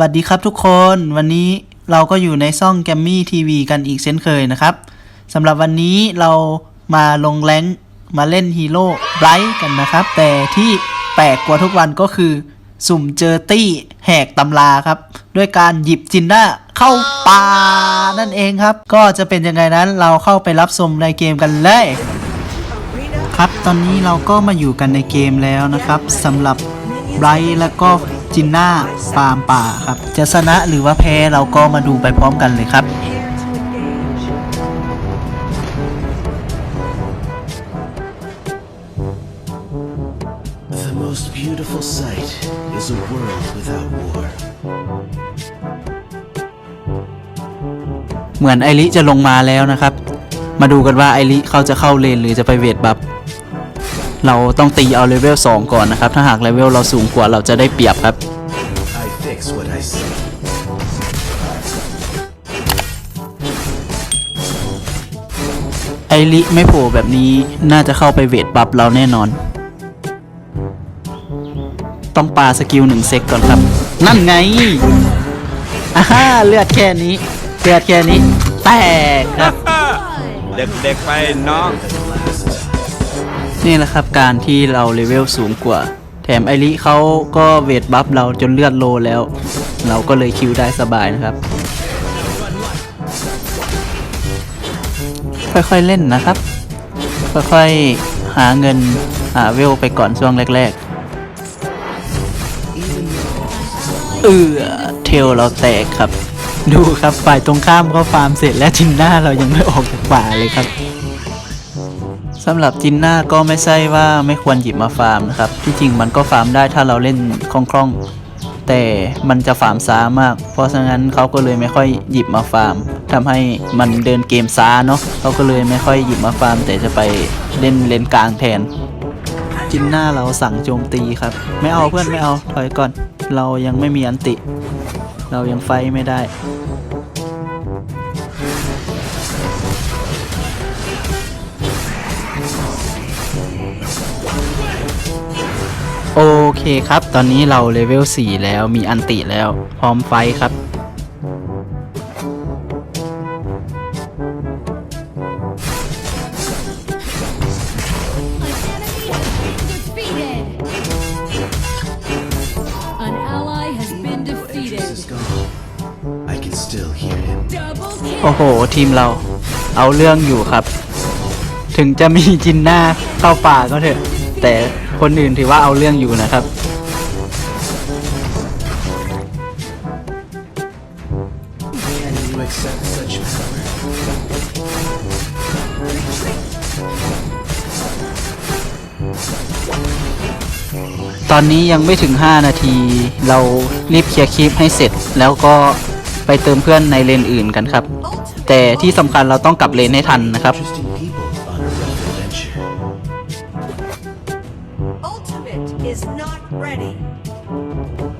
วัสดีครับทุกคน วันนี้เราก็อยู่ในซ่องแกมมี่ทีวีกันอีกเช่นเคยนะครับสำหรับวันนี้เรามาลงแรงมาเล่นฮีโร่ไบรท์กันนะครับ แต่ที่แปลกกว่าทุกวันก็คือ สุ่มเจอตี้แหกตำราครับ ด้วยการหยิบจินด้าเข้าป่านั่นเองครับ ก็จะเป็นยังไงนั้นเราเข้าไปรับชมในเกมกันเลยครับตอนนี้เราก็มาอยู่กันในเกมแล้วนะครับสำหรับไบรท์แล้วก็ จินน่าฟาร์มป่าครับ จะชนะหรือว่าแพ้เราก็มาดูไปพร้อมกันเลยครับ The most beautiful sight is a world without war. เหมือนไอริจะลงมาแล้วนะครับ มาดูกันว่าไอริเขาจะเข้าเลนหรือจะไปเวทบัฟ เราต้องตีเอาเลเวล2ก่อนนะครับ ถ้าหากเลเวลเราสูงกว่าเราจะได้เปรียบครับไอริไม่โผล่แบบนี้น่าจะเข้าไปเวทบัฟเราแน่นอน ต้องปาสกิลหนึ่งเซกก่อนครับ นั่นไงอ่าฮ่าเลือดแค่นี้ เลือดแค่นี้ แตกครับ เด็กๆไปน้อง นี่แหละครับการที่เราเลเวลสูงกว่า แถมไอริเขาก็เวทบัฟเราจนเลือดโลแล้ว เราก็เลยคิวได้สบายนะครับ ค่อยๆเล่นนะครับ ค่อยๆหาเงินหาเวลไปก่อนช่วงแรกๆเออเทลเราแตกครับ ดูครับฝ่ายตรงข้ามก็ฟาร์มเสร็จแล้วจินหน้าเรายังไม่ออกจากป่าเลยครับ สำหรับจินน่าก็ไม่ใช่ว่าไม่ควรหยิบมาฟาร์มนะครับ ที่จริงมันก็ฟาร์มได้ถ้าเราเล่นคล่องๆ แต่มันจะฟาร์มช้ามาก เพราะฉะนั้นเขาก็เลยไม่ค่อยหยิบมาฟาร์มทำให้มันเดินเกมช้าเนาะเขาก็เลยไม่ค่อยหยิบมาฟาร์ม แต่จะไปเล่นเลนกลางแทน จินน่าเราสั่งโจมตีครับ ไม่เอาเพื่อนไม่เอาถอยก่อน เรายังไม่มีอันติ เรายังไฟไม่ได้ โอเคครับ ตอนนี้เราเลเวล 4 แล้วมีอันติแล้ว พร้อมไฟท์ครับ defeated. An ally has been Interest is defeated. gone. I can still hear him. Double โอ้ kill. โห ทีมเราเอาเรื่องอยู่ครับ ถึงจะมีจินหน้าเข้าป่าก็เถอะ แต่คนอื่นถือว่าเอาเรื่องอยู่นะครับ ตอนนี้ยังไม่ถึง 5 นาที เรารีบเคลียร์คลิปให้เสร็จ แล้วก็ไปเติมเพื่อนในเลนอื่นกันครับ แต่ที่สำคัญเราต้องกลับเลนให้ทันนะครับ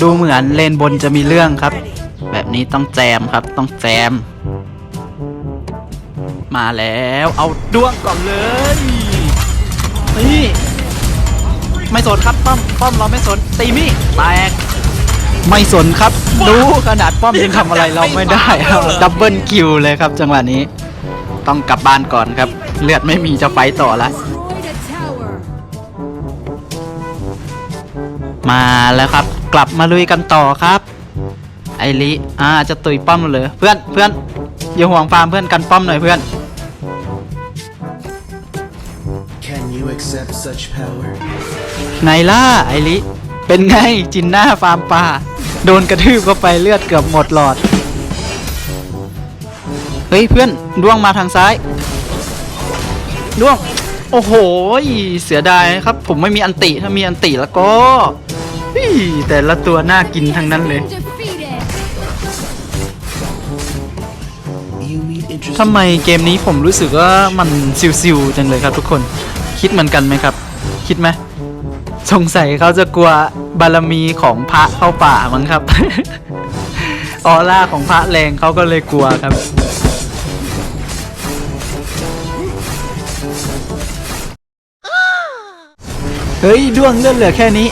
ดูเหมือนเลนบนจะมีเรื่องครับ แบบนี้ต้องแจมครับ ต้องแจม มาแล้ว เอาด้วงก่อนเลยนี่ไม่สนครับป้อมป้อมเราไม่สนตีมี่แตกไม่สนครับดูขนาดป้อมยังทำอะไรเราไม่ได้ครับดับเบิลคิวเลยครับ จังหวะนี้ ต้องกลับบ้านก่อนครับ เลือดไม่มีจะไฟต์ต่อละ มาแล้วครับ กลับมาลุยกันต่อครับ ไอริอ่าจะตุยป้อมเลยเพื่อนเพื่อนอย่าห่วงฟาร์มเพื่อนกันป้อมหน่อยเพื่อน Can you accept such power? ไงล่ะไอริเป็นไงจินหน้าฟาร์มป่า โดนกระทืบเข้าไปเลือดเกือบหมดหลอด เฮ้ยเพื่อนด้วงมาทางซ้ายด้วง โอ้โห เสียดายครับ ผมไม่มีอันติถ้ามีอันติแล้วก็ อี้แต่ละตัวน่ากินทั้งนั้นเลยทำไมเกมนี้ผมรู้สึกว่ามันซิวๆจังเลยครับทุกคน คิดเหมือนกันไหมครับ คิดไหมสงสัยเขาจะกลัวบารมีของพระเข้าป่ามั้งครับ ออร่าของพระแรงเขาก็เลยกลัวครับ เฮ้ยด้วงเลือดเหลือแค่นี้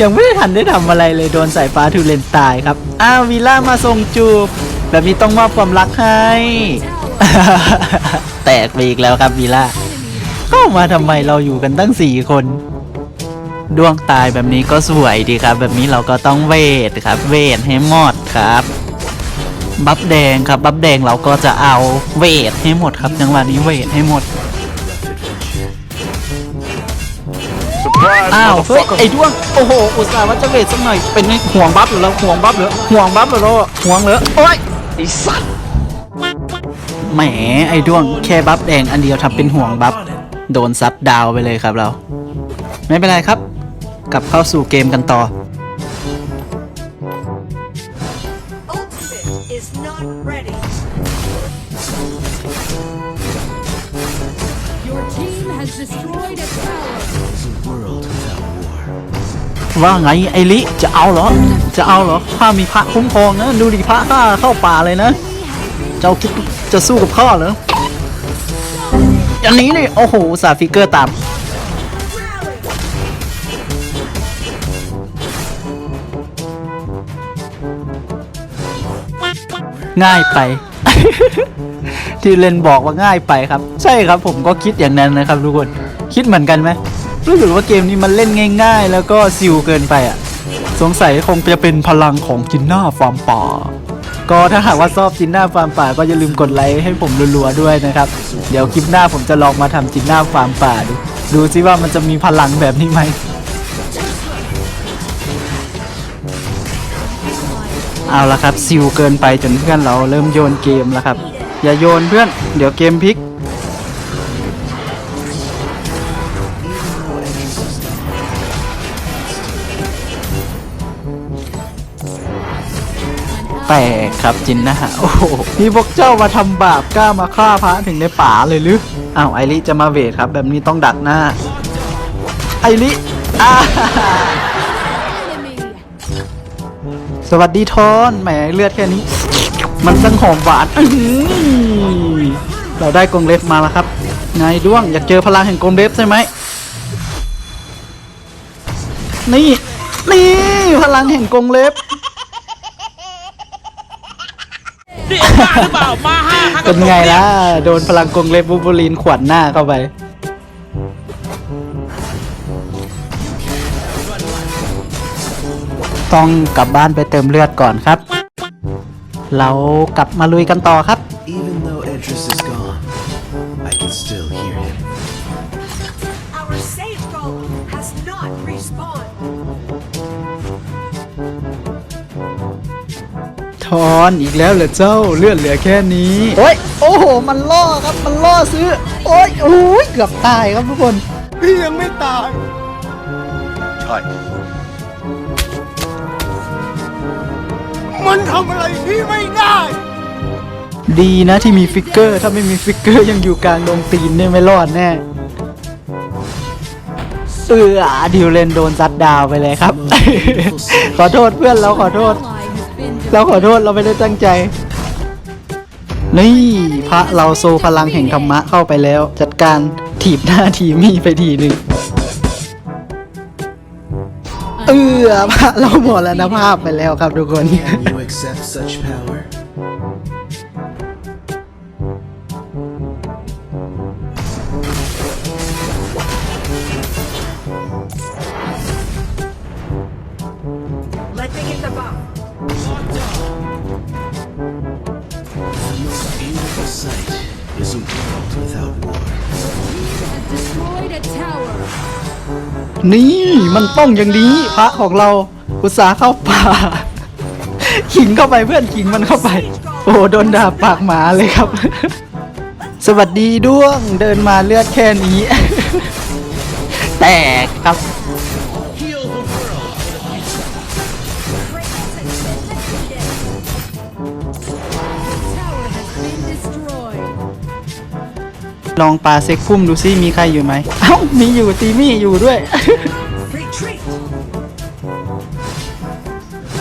ยังไม่ได้ทันได้ทำอะไรเลยโดนสายฟ้าทูเลนตายครับ อ้าววีล่ามาส่งจูบ แบบนี้ต้องมอบความรักให้ แตกไปอีกแล้วครับวีล่าเข้ามาทำไมเราอยู่กันตั้งสี่คน ดวงตายแบบนี้ก็สวยดีครับ แบบนี้เราก็ต้องเวทครับ เวทให้หมดครับ บัฟแดงครับ บัฟแดงเราก็จะเอาเวทให้หมดครับจังหวะนี้เวทให้หมด อ้าวเฮ้ยไอ้ด้วงโอ้โหอุตส่าห์ว่าจะเวทสักหน่อยเป็นไงห่วงบัฟหรือเราห่วงบัฟหรือห่วงบัฟหรือเราห่วงเหรอโอ้ยไอ้สัตว์แหมไอ้ด้วงแค่บัฟแดงอันเดียวทำเป็นห่วงบัฟโดนซัดดาวไปเลยครับเรา ไม่เป็นไรครับ กลับเข้าสู่เกมกันต่อ Ultimate ว่าไงไอลิจะเอาเหรอ จะเอาเหรอข้ามีพระคุ้มครองนะดูดิพระข้าเข้าป่าเลยนะเจ้าคิดจะสู้กับข้าเหรออันนี้นี่โอ้โหสาฟิกเกอร์ตามง่ายไป ที่เลนบอกว่าง่ายไปครับ ใช่ครับผมก็คิดอย่างนั้นนะครับทุกคน คิดเหมือนกันไหม รู้สึกว่าเกมนี้มันเล่นง่าย ๆ แล้วก็ซิวเกินไปอะ สงสัยคงจะเป็นพลังของจินน่าฟาร์มป่า ก็ถ้าหากว่าชอบจินน่าฟาร์มป่าก็อย่าลืมกดไลค์ให้ผมรัวๆด้วยนะครับ เดี๋ยวคลิปหน้าผมจะลองมาทำจินน่าฟาร์มป่าดู ดูซิว่ามันจะมีพลังแบบนี้ไหมเอาละครับซิวเกินไปจนเพื่อนเราเริ่มโยนเกมแล้วครับ อย่าโยนเพื่อน เดี๋ยวเกมพลิก แปลกครับจินนะฮะโอ้โหนี่พวกเจ้ามาทำบาปกล้ามาฆ่าพระถึงในป่าเลยหรืออ้าวไอริจะมาเวทครับ แบบนี้ต้องดักหน้า ไอริอ่าสวัสดีทอนแหมเลือดแค่นี้ มันสังหอมหวานเราได้กรงเล็บมาแล้วครับนายด้วงอยากเจอพลังแห่งกรงเล็บใช่ไหมนี่นี่พลังแห่งกรงเล็บ นี่เอ็ง บ้าหรือเปล่ามาห้าครั้งเป็นไงล่ะ โดนพลังกรงเล็บบูบูลินขวัญหน้าเข้าไป ต้องกลับบ้านไปเติมเลือดก่อนครับ เรากลับมาลุยกันต่อครับ Even ทอนอีกแล้วเหรอเจ้าเลือดเหลือแค่นี้ โอ้ยโอ้โห มันล่อครับมันล่อซื้อ โอ้ยโอ้ยเกือบตายครับทุกคน พี่ยังไม่ตาย ใช่ มันทำอะไรพี่ไม่ได้ ดีนะที่มีฟิกเกอร์ ถ้าไม่มีฟิกเกอร์ยังอยู่กลางดงตีนเนี่ยไม่รอดแน่เออดิวเลนโดนซัดดาวไปเลยครับ ขอโทษเพื่อนเราขอโทษ Ally has been เราขอโทษเราไม่ได้ตั้งใจ นี่พระเราโซพลังแห่งธรรมะเข้าไปแล้ว จัดการถีบหน้าทีมีไปทีหนึ่งเออพระเราหมดแล้วนะภาพไปแล้วครับทุกคน นี่มันต้องอย่างนี้พระของเราอุตสาห์เข้าป่า ขิงเข้าไปเพื่อนขิงมันเข้าไป โอ้โดนด่าปากหมาเลยครับ สวัสดีด้วงเดินมาเลือดแค่นี้ แตกครับ ลองปาเซ็กพุ่มดูซิมีใครอยู่ไหมเอ้ามีอยู่ตีมี่อยู่ด้วย Retreat.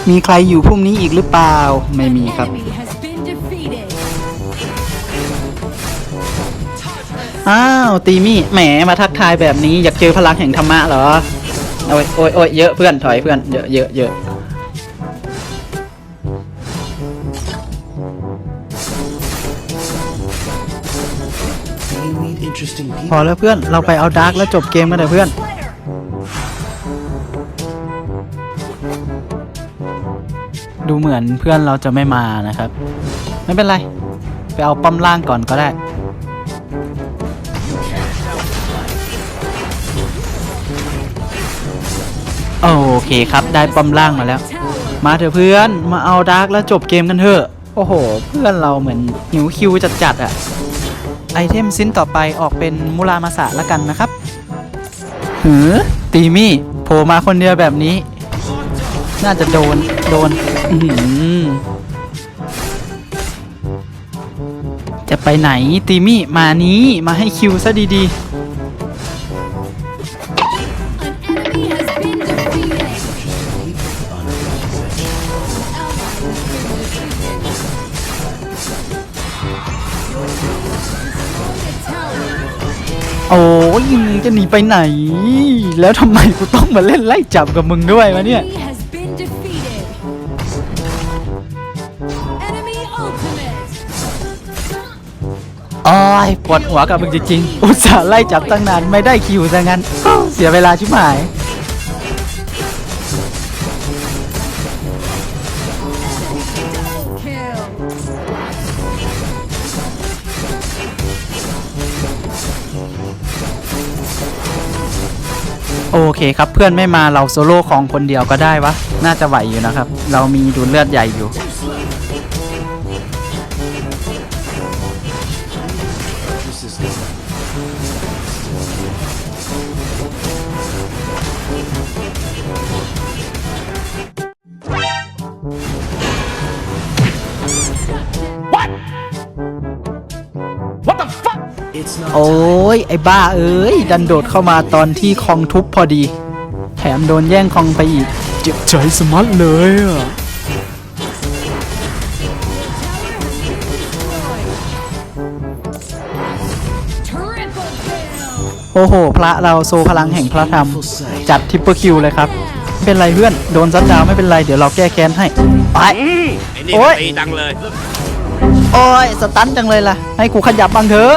มีใครอยู่พุ่มนี้อีกหรือเปล่า ไม่มีครับ Enemy has been defeated. อ้าวตีมี่แหมมาทักทายแบบนี้อยากเจอพลังแห่งธรรมะเหรอโอ้ยโอ้ยโอ้ยเยอะเพื่อนถอยเพื่อนเยอะเยอะเยอะ อแล้วเพื่อน เราไปเอาดาร์กแล้วจบเกมกันเถอะเพื่อน ดูเหมือนเพื่อนเราจะไม่มานะครับ ไม่เป็นไร ไปเอาป้อมล่างก่อนก็ได้โอเคครับ ได้ป้อมล่างมาแล้ว มาเถอะเพื่อน มาเอาดาร์กแล้วจบเกมกันเถอะ โอ้โห เพื่อนเราเหมือนหิวคิวจัดๆอะ ไอเทมสิ้นต่อไปออกเป็นมูรามาสะละกันนะครับหือตีมี่โผล่มาคนเดียวแบบนี้ น่าจะโดน โดน อื้อหือจะไปไหนตีมี่มานี้มาให้คิวซะดี An โอ้ยมึงจะหนีไปไหน แล้วทำไมกูต้องมาเล่นไล่จับกับมึงด้วยวะเนี่ย Enemy has been defeated. Enemy ultimate. โอ้ยปวดหัวกับมึงจริงๆ อุตส่าห์ไล่จับตั้งนานไม่ได้คิวซะงั้น เสียเวลาชิบหาย โอเคครับเพื่อนไม่มาเราโซโล่ของคนเดียวก็ได้วะ น่าจะไหวอยู่นะครับ เรามีดูดเลือดใหญ่อยู่ ยไอ้บ้าเอ้ย ดันโดดเข้ามาตอนที่คองทุบพอดี แถมโดนแย่งคองไปอีก เจ็บใจสมัดเลยอะ Triple kill. โอ้โห พระเราโซพลังแห่งพระธรรม จัดทิปเปอร์คิวเลยครับไม่เป็นไรเพื่อน โดนซัดดาวน์ไม่เป็นไร เดี๋ยวเราแก้แค้นให้ ไปไอ้นี่โอ๊ยตีดังเลย โอ้ย สตันจังเลยล่ะ ให้กูขยับบ้างเถอะ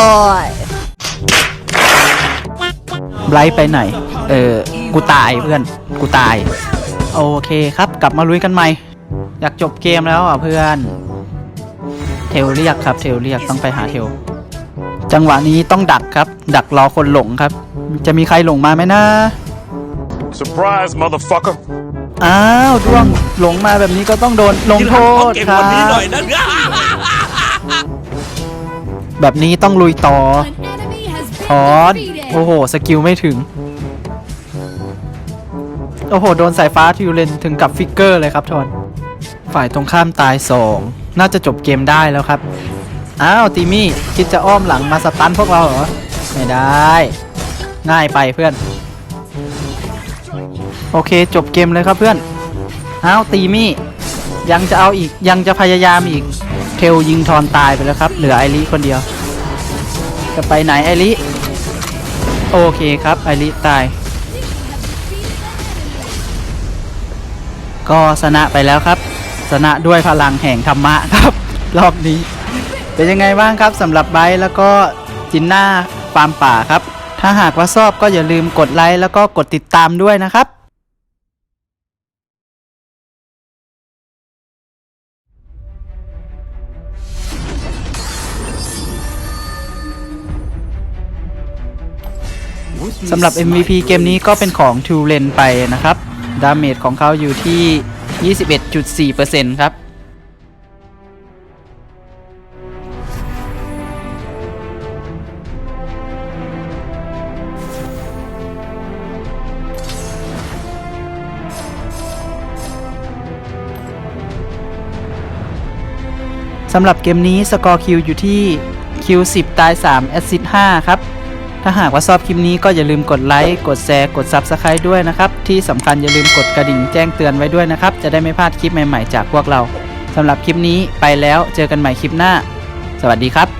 โอ้ยไบรท์ไปไหน เออ กูตายเพื่อน กูตาย โอเคครับ กลับมาลุยกันใหม่ อยากจบเกมแล้วอะเพื่อน เทลเรียกครับ เทลเรียกต้องไปหาเทล จังหวะนี้ต้องดักครับ ดักรอคนหลงครับ จะมีใครหลงมาไหมนะ Surprise, motherfucker. อ้าวด้วงหลงมาแบบนี้ก็ต้องโดนลงโทษเก่งคกรัว่านี้หน่อยบนะ แบบนี้ต้องลุยต่อถอนโอ้โห สกิลไม่ถึง โอ้โห โดนสายฟ้าทิวเลนถึงกับฟิกเกอร์เลยครับทอน ฝ่ายตรงข้ามตายสองน่าจะจบเกมได้แล้วครับ อ้าวตีมี่ คิดจะอ้อมหลังมาสตันพวกเราเหรอ ไม่ได้ ง่ายไปเพื่อน โอเค จบเกมเลยครับเพื่อน อ้าว ตีมี่ ยังจะเอาอีก ยังจะพยายามอีก เทลยิงทอนตายไปแล้วครับ เหลือไอริคนเดียว จะไปไหนไอริโอเคครับไอริตาย ก็ชนะไปแล้วครับชนะด้วยพลังแห่งธรรมะครับ รอบนี้ เป็นยังไงบ้างครับสำหรับไบร์แล้วก็จินน่าฟาร์มป่าครับ ถ้าหากว่าชอบก็อย่าลืมกดไลค์แล้วก็กดติดตามด้วยนะครับ สำหรับ MVP เกมนี้ก็เป็นของ t ูเลนไปนะครับ ดาเมจของเขาอยู่ที่ 21.4%ครับสำหรับเกมนี้สกอร์คิวอยู่ที่คิว10 ตาย 3 แอสซิส5ครับ ถ้าหากว่าชอบคลิปนี้ก็อย่าลืมกดไลค์ กดแชร์ กด Subscribe ด้วยนะครับ ที่สำคัญอย่าลืมกดกระดิ่งแจ้งเตือนไว้ด้วยนะครับ จะได้ไม่พลาดคลิปใหม่ๆจากพวกเราสำหรับคลิปนี้ไปแล้วเจอกันใหม่คลิปหน้า สวัสดีครับ